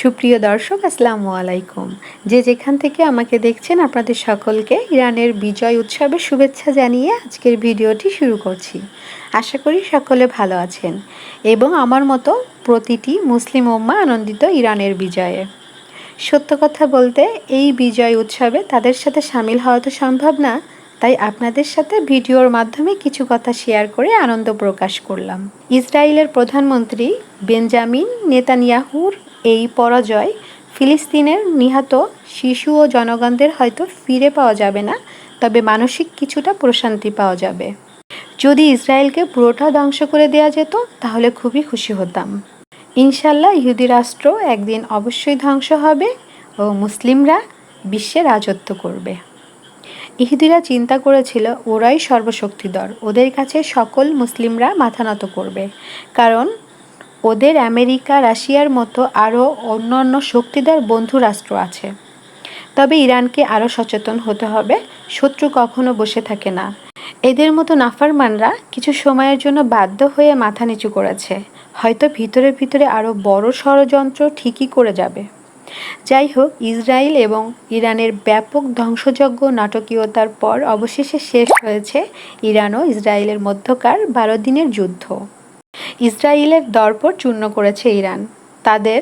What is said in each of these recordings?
সুপ্রিয় দর্শক, আসসালামু আলাইকুম। যে যেখান থেকে আমাকে দেখছেন, আপনাদের সকলকে ইরানের বিজয় উৎসবের শুভেচ্ছা জানিয়ে আজকের ভিডিওটি শুরু করছি। আশা করি সকলে ভালো আছেন এবং আমার মতো প্রতিটি মুসলিম উম্মা আনন্দিত ইরানের বিজয়ে। সত্য কথা বলতে, এই বিজয় উৎসবে তাদের সাথে সামিল হওয়া তো সম্ভব না, তাই আপনাদের সাথে ভিডিওর মাধ্যমে কিছু কথা শেয়ার করে আনন্দ প্রকাশ করলাম। ইসরায়েলের প্রধানমন্ত্রী বেঞ্জামিন নেতানিয়াহুর এই পরাজয় ফিলিস্তিনের নিহত শিশু ও জনগণদের হয়তো ফিরে পাওয়া যাবে না, তবে মানসিক কিছুটা প্রশান্তি পাওয়া যাবে। যদি ইসরায়েলকে পুরোটা ধ্বংস করে দেওয়া যেত, তাহলে খুবই খুশি হতাম। ইনশাল্লাহ ইহুদি রাষ্ট্র একদিন অবশ্যই ধ্বংস হবে ও মুসলিমরা বিশ্বে রাজত্ব করবে। ইহুদিরা চিন্তা করেছিল, ওরাই সর্বশক্তিধর, ওদের কাছে সকল মুসলিমরা মাথা নত করবে। কারণ ওদের আমেরিকা, রাশিয়ার মতো আরও অন্য অন্য শক্তিধর বন্ধু রাষ্ট্র আছে। তবে ইরানকে আরও সচেতন হতে হবে, শত্রু কখনো বসে থাকে না। এদের মতো নাফারমানরা কিছু সময়ের জন্য বাধ্য হয়ে মাথা নিচু করেছে। হয়তো ভিতরে ভিতরে আরও বড় ষড়যন্ত্র ঠিকই করে যাবে। যাই হোক, ইসরায়েল এবং ইরানের ব্যাপক ধ্বংসযজ্ঞ নাটকীয়তার পর অবশেষে শেষ হয়েছে ইরান ও ইসরায়েলের মধ্যকার বারো দিনের যুদ্ধ। ইসরায়েলের দরপর চূর্ণ করেছে ইরান। তাদের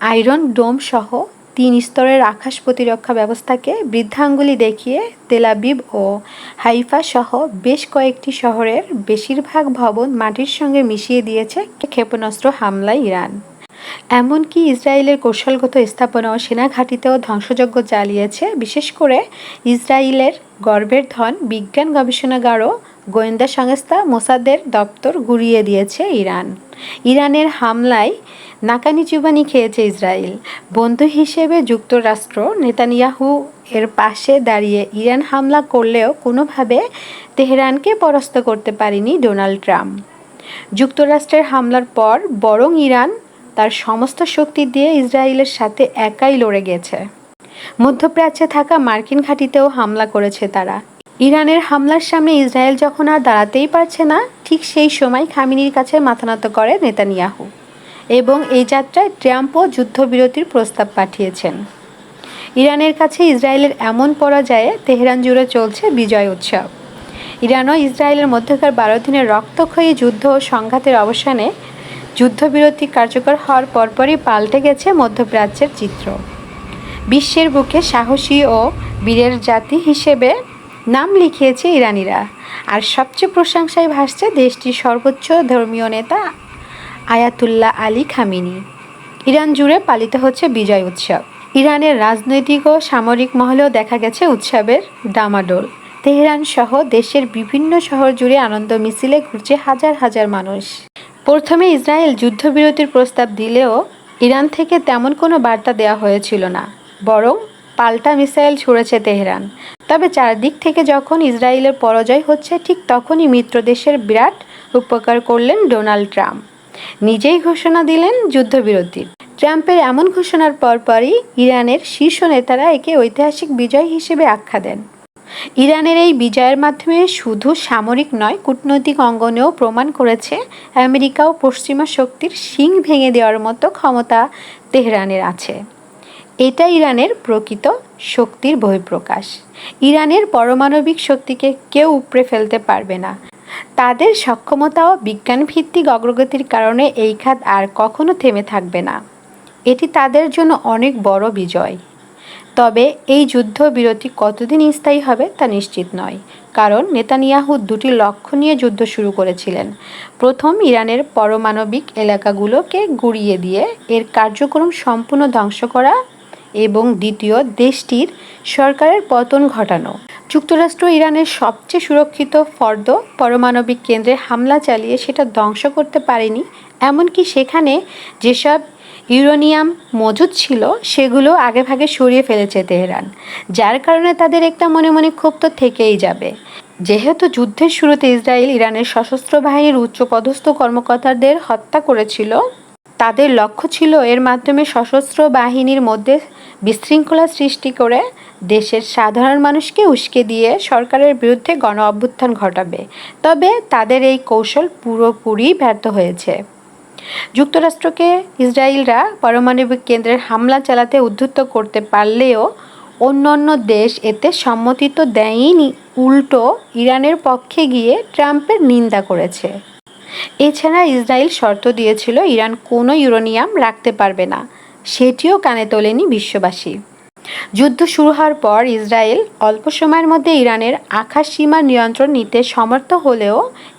আয়রন ডোম সহ তিন স্তরের আকাশ প্রতিরক্ষা ব্যবস্থাকে বৃদ্ধাঙ্গুলি দেখিয়ে তেলাবিব ও হাইফা সহ বেশ কয়েকটি শহরের বেশিরভাগ ভবন মাটির সঙ্গে মিশিয়ে দিয়েছে ক্ষেপণাস্ত্র হামলায় ইরান। এমনকি ইসরায়েলের কৌশলগত স্থাপনা ও সেনা ঘাঁটিতেও ধ্বংসযজ্ঞ চালিয়েছে, বিশেষ করে ইসরায়েলের গর্বের ধন বিজ্ঞান গবেষণাগারও গোয়েন্দা সংস্থা মোসাদের দপ্তর গুড়িয়ে দিয়েছে ইরান। ইরানের হামলায় নাকানি চুবানি খেয়েছে ইসরায়েল। বন্ধু হিসেবে যুক্তরাষ্ট্র নেতানিয়াহু এর পাশে দাঁড়িয়ে ইরান হামলা করলেও কোনোভাবে তেহরানকে পরাস্ত করতে পারেনি ডোনাল্ড ট্রাম্প। যুক্তরাষ্ট্রের হামলার পর বরং ইরান তার সমস্ত শক্তি দিয়ে ইসরায়েলের সাথে একাই লড়ে গেছে। মধ্যপ্রাচ্যে থাকা মার্কিন ঘাঁটিতেও হামলা করেছে তারা। ইরানের হামলার সামনে ইসরায়েল যখন আর দাঁড়াতেই পারছে না, ঠিক সেই সময় খামিনির কাছে মাথানত করে নেতানিয়াহু এবং এই যাত্রায় ট্রাম্পও যুদ্ধবিরতির প্রস্তাব পাঠিয়েছেন। ইরানের কাছে ইসরায়েলের এমন পরাজয়ে তেহরান জুড়ে চলছে বিজয় উৎসব। ইরান ও ইসরায়েলের মধ্যকার বারো দিনের রক্তক্ষয়ী যুদ্ধ ও সংঘাতের অবসানে যুদ্ধবিরতি কার্যকর হওয়ার পরপরই পাল্টে গেছে মধ্যপ্রাচ্যের চিত্র। বিশ্বের বুকে সাহসী ও বীরের জাতি হিসেবে নাম লিখিয়েছে ইরানিরা। আর সবচেয়ে প্রশংসায় ভাসছে দেশটির সর্বোচ্চ ধর্মীয় নেতা আয়াতুল্লাহ আলী খামিনি। ইরান জুড়ে পালিত হচ্ছে বিজয় উৎসব। ইরানের রাজনৈতিক ও সামরিক মহলেও দেখা গেছে উৎসবের ডামাডোল। তেহরান সহ দেশের বিভিন্ন শহর জুড়ে আনন্দ মিছিলে ঘুরছে হাজার হাজার মানুষ। প্রথমে ইসরায়েল যুদ্ধবিরতির প্রস্তাব দিলেও ইরান থেকে তেমন কোনো বার্তা দেওয়া হয়েছিল না। বরং পাল্টা মিসাইল ছুড়েছে তেহরান। তবে চারদিক থেকে যখন ইসরায়েলের পরাজয় হচ্ছে, ঠিক তখনই মিত্র দেশের বিরাট উপকার করলেন ডোনাল্ড ট্রাম্প। নিজেই ঘোষণা দিলেন যুদ্ধবিরতির ট্রাম্পের এমন ঘোষণার পরপরই ইরানের শীর্ষ নেতারা একে ঐতিহাসিক বিজয় হিসেবে আখ্যা দেন। ইরানের এই বিজয়ের মাধ্যমে শুধু সামরিক নয়, কূটনৈতিক অঙ্গনেও প্রমাণ করেছে আমেরিকা ও পশ্চিমা শক্তির শিং ভেঙে দেওয়ার মতো ক্ষমতা তেহরানের আছে। এটা ইরানের প্রকৃত শক্তির বহিঃপ্রকাশ। ইরানের পারমাণবিক শক্তিকে কেউ উপড়ে ফেলতে পারবে না। তাদের সক্ষমতা ও বিজ্ঞানভিত্তিক অগ্রগতির কারণে এই খাত আর কখনো থেমে থাকবে না। এটি তাদের জন্য অনেক বড় বিজয়। তবে এই যুদ্ধ বিরতি কতদিন স্থায়ী হবে তা নিশ্চিত নয়, কারণ নেতানিয়াহু দুটি লক্ষ্য নিয়ে যুদ্ধ শুরু করেছিলেন। প্রথম ইরানের পারমাণবিক এলাকাগুলোকে গুড়িয়ে দিয়ে এর কার্যক্রম সম্পূর্ণ ধ্বংস করা এবং দ্বিতীয় দেশটির সরকারের পতন ঘটানো। যুক্তরাষ্ট্র ইরানের সবচেয়ে সুরক্ষিত ফর্দ পারমাণবিক কেন্দ্রে হামলা চালিয়ে সেটা ধ্বংস করতে পারেনি, এমনকি সেখানে যেসব ইউরোনিয়াম মজুদ ছিল সেগুলো আগেভাগে সরিয়ে ফেলেছে তেহরান, যার কারণে তাদের একটা মনে মনে ক্ষোভ তো থেকেই যাবে। যেহেতু যুদ্ধের শুরুতে ইসরায়েল ইরানের সশস্ত্র বাহিনীর উচ্চপদস্থ কর্মকর্তাদের হত্যা করেছিল, তাদের লক্ষ্য ছিল এর মাধ্যমে সশস্ত্র বাহিনীর মধ্যে বিশৃঙ্খলা সৃষ্টি করে দেশের সাধারণ মানুষকে উস্কে দিয়ে সরকারের বিরুদ্ধে গণ অভ্যুত্থান ঘটাবে। তবে তাদের এই কৌশল পুরোপুরি ব্যর্থ হয়েছে। যুক্তরাষ্ট্রকে ইসরায়েলরা পারমাণবিক কেন্দ্রের হামলা চালাতে উদ্ধুত্ত করতে পারলেও অন্য অন্য দেশ এতে সম্মতি তো দেয়নি, উল্টো ইরানের পক্ষে গিয়ে ট্রাম্পের নিন্দা করেছে। এছাড়া ইসরায়েল শর্ত দিয়েছিল, ইরান কোনো ইউরোনিয়াম রাখতে পারবে না। সেটিও কানে তোলেনি বিশ্ববাসী। যুদ্ধ শুরু হওয়ার পর ইসরায়েল অল্প সময়ের মধ্যে ইরানের আকাশ সীমা নিয়ন্ত্রণ নিতে সমর্থ হলেও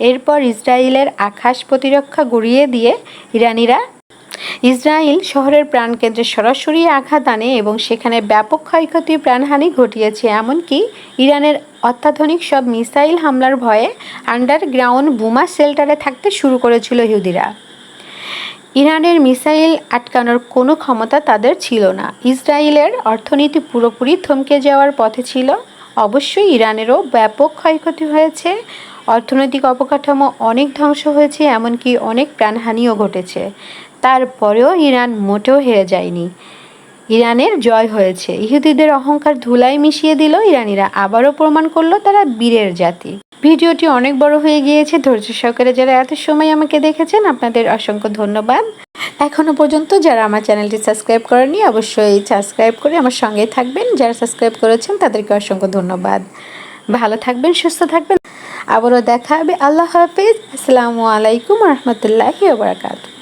এরপর ইসরায়েলের আকাশ প্রতিরক্ষা গুড়িয়ে দিয়ে ইরানিরা ইসরায়েল শহরের প্রাণকেন্দ্রে সরাসরি আঘাত আনে এবং সেখানে ব্যাপক ক্ষয়ক্ষতি প্রাণহানি ঘটিয়েছে। এমনকি ইরানের অত্যাধুনিক সব মিসাইল হামলার ভয়ে আন্ডারগ্রাউন্ড বোমা শেল্টারে থাকতে শুরু করেছিল ইহুদিরা। ইরানের মিসাইল আটকানোর কোনো ক্ষমতা তাদের ছিল না। ইসরায়েলের অর্থনীতি পুরোপুরি থমকে যাওয়ার পথে ছিল। অবশ্যই ইরানেরও ব্যাপক ক্ষয়ক্ষতি হয়েছে। অর্থনৈতিক অবকাঠামো অনেক ধ্বংস হয়েছে, এমনকি অনেক প্রাণহানিও ঘটেছে। তারপরেও ইরান মোটেও হেরে যায়নি। ইরানের জয় হয়েছে। ইহুদিদের অহংকার ধুলাই মিশিয়ে দিল। ইরানিরা আবারও প্রমাণ করল তারা বীরের জাতি। ভিডিওটি অনেক বড় হয়ে গিয়েছে। ধৈর্য সহকারে যারা এত সময় আমাকে দেখেছেন, আপনাদের অসংখ্য ধন্যবাদ। এখনও পর্যন্ত যারা আমার চ্যানেলটি সাবস্ক্রাইব করেনি অবশ্যই সাবস্ক্রাইব করে আমার সঙ্গে থাকবেন। যারা সাবস্ক্রাইব করেছেন, তাদেরকে অসংখ্য ধন্যবাদ। ভালো থাকবেন, সুস্থ থাকবেন। আবারও দেখা হবে। আল্লাহ হাফিজ। আসসালামু আলাইকুম রহমতুল্লাহি ওবরাকাতু